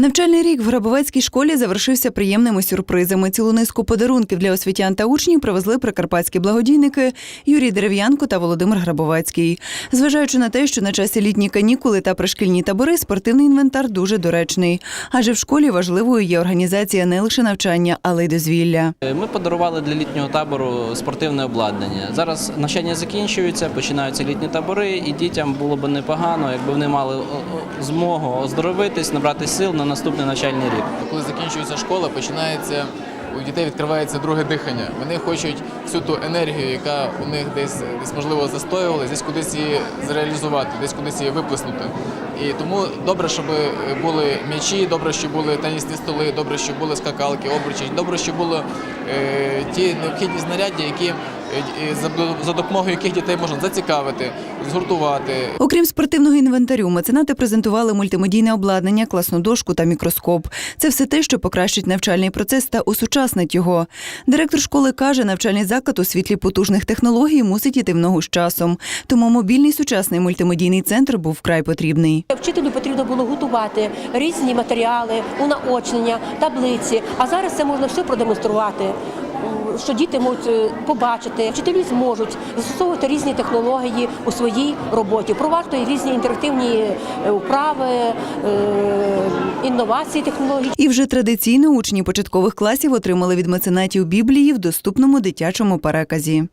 Навчальний рік в Грабовецькій школі завершився приємними сюрпризами. Цілу низку подарунків для освітян та учнів привезли прикарпатські благодійники Юрій Дерев'янко та Володимир Грабовецький. Зважаючи на те, що на часі літні канікули та пришкільні табори, спортивний інвентар дуже доречний. Адже в школі важливою є організація не лише навчання, але й дозвілля. Ми подарували для літнього табору спортивне обладнання. Зараз навчання закінчується, починаються літні табори, і дітям було б непогано, якби вони мали змогу оздоровитись, набрати сил на наступний навчальний рік. Коли закінчується школа, починається у дітей відкривається друге дихання. Вони хочуть всю ту енергію, яка у них десь десь можливо застоювалась, десь кудись її зреалізувати, десь кудись її виплеснути. І тому добре, щоб були м'ячі, добре, щоб були тенісні столи, добре, щоб були скакалки, обручі, добре, щоб були е, ті необхідні знаряддя, які за, за допомогою яких дітей можна зацікавити, згуртувати, Окрім спортивного інвентарю, меценати презентували мультимедійне обладнання, класну дошку та мікроскоп. Це все те, що покращить навчальний процес та усучаснить його. Директор школи каже, навчальний заклад у світлі потужних технологій мусить іти в ногу з часом. Тому мобільний сучасний мультимедійний центр був вкрай потрібний. Вчителю потрібно було готувати різні матеріали, унаочнення, таблиці. А зараз це можна все продемонструвати. Що діти можуть е, побачити, вчителі зможуть застосовувати різні технології у своїй роботі, впроваджувати різні інтерактивні управи, вправи, е, інновації технології. І вже традиційно учні початкових класів отримали від меценатів біблії в доступному дитячому переказі.